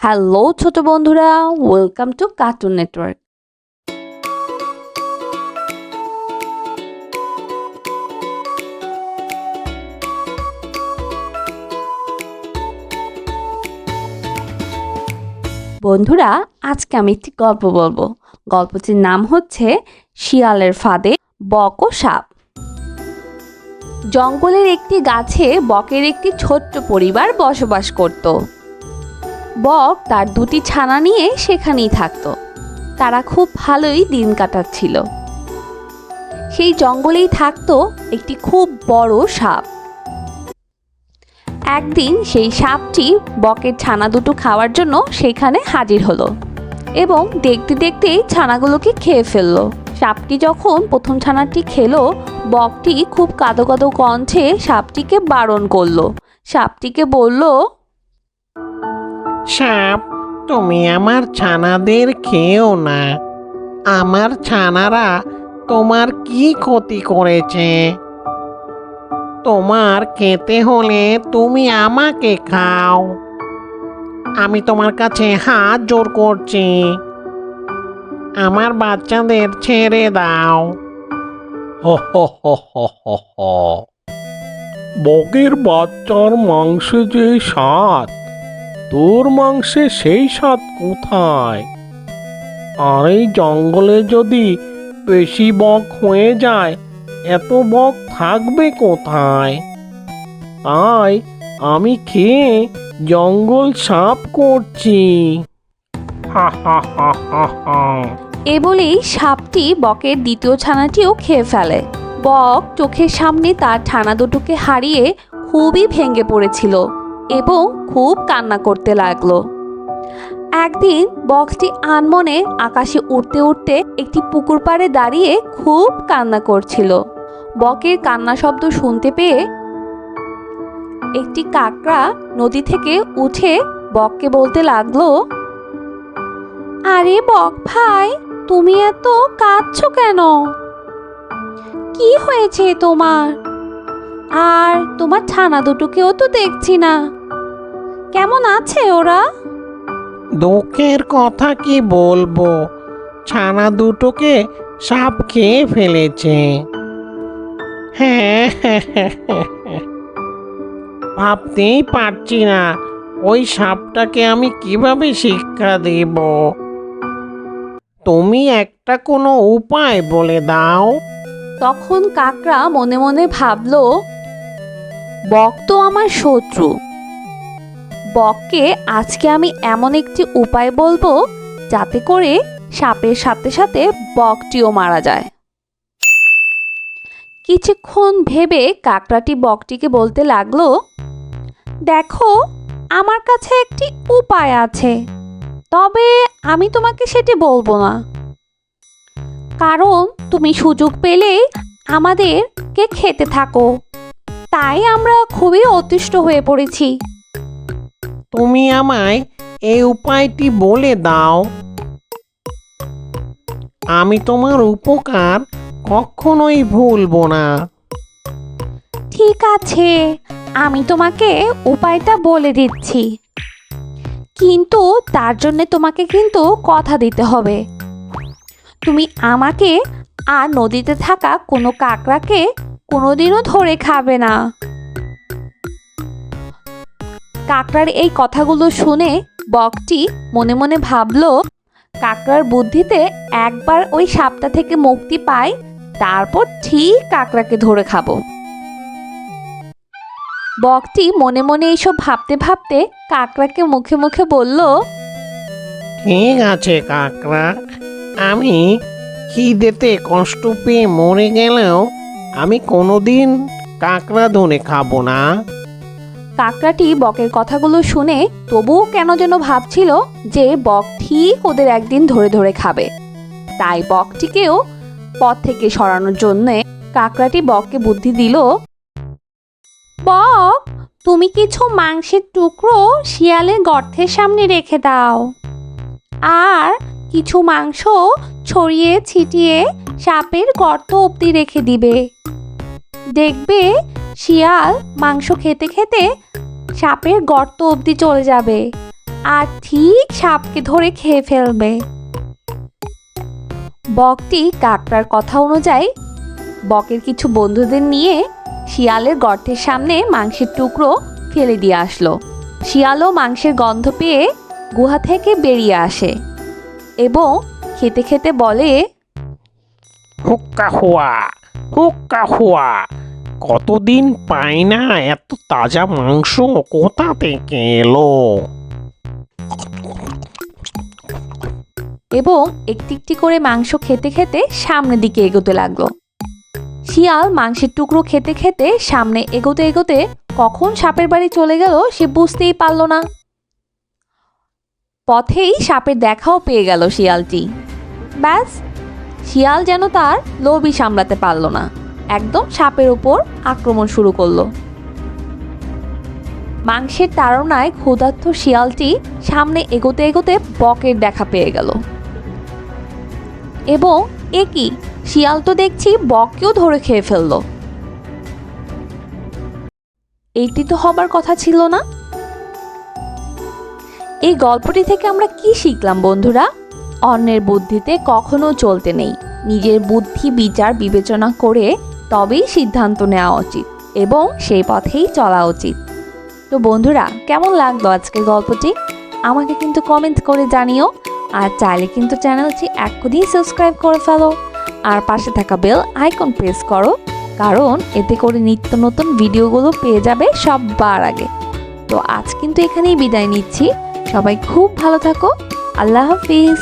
Hello ছোট বন্ধুরা welcome to cartoon network বন্ধুরা, আজকে আমি একটি গল্প বলব। গল্পটির নাম হচ্ছে শিয়ালের ফাঁদে বক ও সাপ। জঙ্গলের একটি গাছে বকের একটি ছোট্ট পরিবার বসবাস করত। বক তার দুটি ছানা নিয়ে সেখানেই থাকতো। তারা খুব ভালোই দিন কাটাচ্ছিল। সেই জঙ্গলেই থাকতো একটি খুব বড় সাপ। একদিন সেই সাপটি বকের ছানা দুটো খাওয়ার জন্য সেখানে হাজির হলো এবং দেখতে দেখতেই ছানাগুলোকে খেয়ে ফেলল। সাপটি যখন প্রথম ছানাটি খেলো, বকটি খুব কাদো কাদো কণ্ঠে সাপটিকে বারণ করল। সাপটিকে বলল সাপ, তুমি আমার ছানাদের খেও না। আমার ছানারা তোমার কি ক্ষতি করেছে? তোমার খেতে হলে তুমি আমাকে খাও। আমি তোমার কাছে হাত জোর করছি। আমার বাচ্চাদের ছেড়ে দাও। বকের বাচ্চার মাংসে যে স্বাদ। তোর মাংসে সেই স্বাদ কোথায়? আর এই জঙ্গলে যদি বেশি বক হয়ে যায়, এত বক থাকবে কোথায়? তাই আমি খেয়ে জঙ্গল সাপ করছি। হা হা হা হা হা। এ বলেই সাপটি বকের দ্বিতীয় ছানাটিও খেয়ে ফেলে। বক চোখের সামনে তার ছানা দুটোকে হারিয়ে খুবই ভেঙে পড়েছিল। এবং খুব কান্না করতে লাগল। একদিন বক্সটি আনমনে আকাশে উঠতে উঠতে একটি পুকুর পাড়ে দাঁড়িয়ে খুব কান্না করছিল। বকের কান্না শব্দ শুনতে পেয়ে একটি কাকড়া নদী থেকে উঠে বককে বলতে লাগল, আরে বক ভাই, তুমি এত কাঁদছো কেন? কি হয়েছে তোমার? আর তোমার ছানা দুটোকেও তো দেখছি না। কেমন আছে ওরা? দুঃখের কথা কি বলব? ছানা দুটোকে সাপ খেয়ে ফেলেছে। হ্যাঁ ভাবতেই পারছি না ওই সাপটাকে আমি কীভাবে শিক্ষা দেব? তুমি একটা কোনো উপায় বলে দাও। তখন কাকড়া মনে মনে ভাবলো বক তো আমার শত্রু। বককে আজকে আমি এমন একটি উপায় বলব যাতে করে সাপের সাথে সাথে বকটিও মারা যায়। কিছুক্ষণ ভেবে কাকড়াটি বকটিকে বলতে লাগল, দেখো, আমার কাছে একটি উপায় আছে, তবে আমি তোমাকে সেটি বলব না। কারণ তুমি সুযোগ পেলেই আমাদেরকে খেতে থাকো। তাই আমরা খুবই অতিষ্ঠ হয়ে পড়েছি। তুমি আমায় এই উপায়টি বলে দাও। আমি তোমার উপকার কখনোই ভুলবো না। ঠিক আছে, আমি তোমাকে উপায়টা বলে দিচ্ছি। কিন্তু তার জন্য তোমাকে কিন্তু কথা দিতে হবে। তুমি আমাকে আর নদীতে থাকা কোনো কাকড়াকে কোনোদিনও ধরে খাবে না। কাকড়ার এই কথাগুলো শুনে বকটি মনে মনে ভাবলো, কাকড়ার বুদ্ধিতে একবার ওই সাপটা থেকে মুক্তি পায় তারপর ঠিক কাকড়াকে ধরে খাব। বকটি মনে মনে এইসব ভাবতে ভাবতে কাকড়াকে মুখে মুখে বলল, ঠিক আছে কাকড়া, আমি খিদেতে কষ্ট পেয়ে মরে গেলেও আমি কোনোদিন কাকড়া ধরে খাব না। কাকড়াটি বকের কথাগুলো শুনে তবুও কেন যেন ভাবছিল যে বক ঠিক ওদের একদিন ধরে ধরে খাবে। তাই বকটিকেও পথ থেকে সরানোর জন্যে কাকড়াটি বককে বুদ্ধি দিল, বক, তুমি কিছু মাংসের টুকরো শিয়ালের গর্তের সামনে রেখে দাও। আর কিছু মাংস ছড়িয়ে ছিটিয়ে সাপের গর্ত অবধি রেখে দিবে। দেখবে শিয়াল মাংস খেতে খেতে সাপের গর্ত অবধি চলে যাবে। আর ঠিক সাপকে ধরে খেয়ে ফেলবে। বকটি কাকটার কথা অনুযায়ী বকের কিছু বন্ধুদের নিয়ে শিয়ালের গর্তের সামনে মাংসের টুকরো ফেলে দিয়ে আসলো। শিয়ালও মাংসের গন্ধ পেয়ে গুহা থেকে বেরিয়ে আসে এবং খেতে খেতে বলে, হুক্কা হুয়া হুক্কা হুয়া। কতদিন পাই না এত তাজা মাংস কোথা থেকে এলো? এবং একটি একটি করে মাংস খেতে খেতে সামনের দিকে এগোতে লাগল। শিয়াল মাংসের টুকরো খেতে খেতে সামনে এগোতে এগোতে কখন সাপের বাড়ি চলে গেল সে বুঝতেই পারল না। পথেই সাপের দেখাও পেয়ে গেল শিয়ালটি। ব্যাস, শিয়াল যেন তার লোভই সামলাতে পারল না। একদম সাপের ওপর আক্রমণ শুরু করল। মাংসের তাড়নায় ক্ষুধার্ত শিয়ালটি সামনে এগোতে এগোতে বকের দেখা পেয়ে গেল। এবং এ কি? শিয়াল তো দেখছি বককেও ধরে খেয়ে ফেলল। এইটি তো হবার কথা ছিল না? এই গল্পটি থেকে আমরা কি শিখলাম বন্ধুরা? অন্যের বুদ্ধিতে কখনো চলতে নেই। নিজের বুদ্ধি, বিচার, বিবেচনা করে তবেই সিদ্ধান্ত নেওয়া উচিত এবং সেই পথেই চলা উচিত। তো বন্ধুরা, কেমন লাগল আজকের গল্পটি? আমাকে কিন্তু কমেন্ট করে জানিও, আর চাইলে কিন্তু চ্যানেলটি এক্ষুনি সাবস্ক্রাইব করে ফেলো, আর পাশে থাকা বেল আইকন প্রেস করো, কারণ এতে করে নিত্য নতুন ভিডিওগুলো পেয়ে যাবে সববার আগে। তো আজ কিন্তু এখানেই বিদায় নিচ্ছি, সবাই খুব ভালো থাকো, আল্লাহ হাফিজ।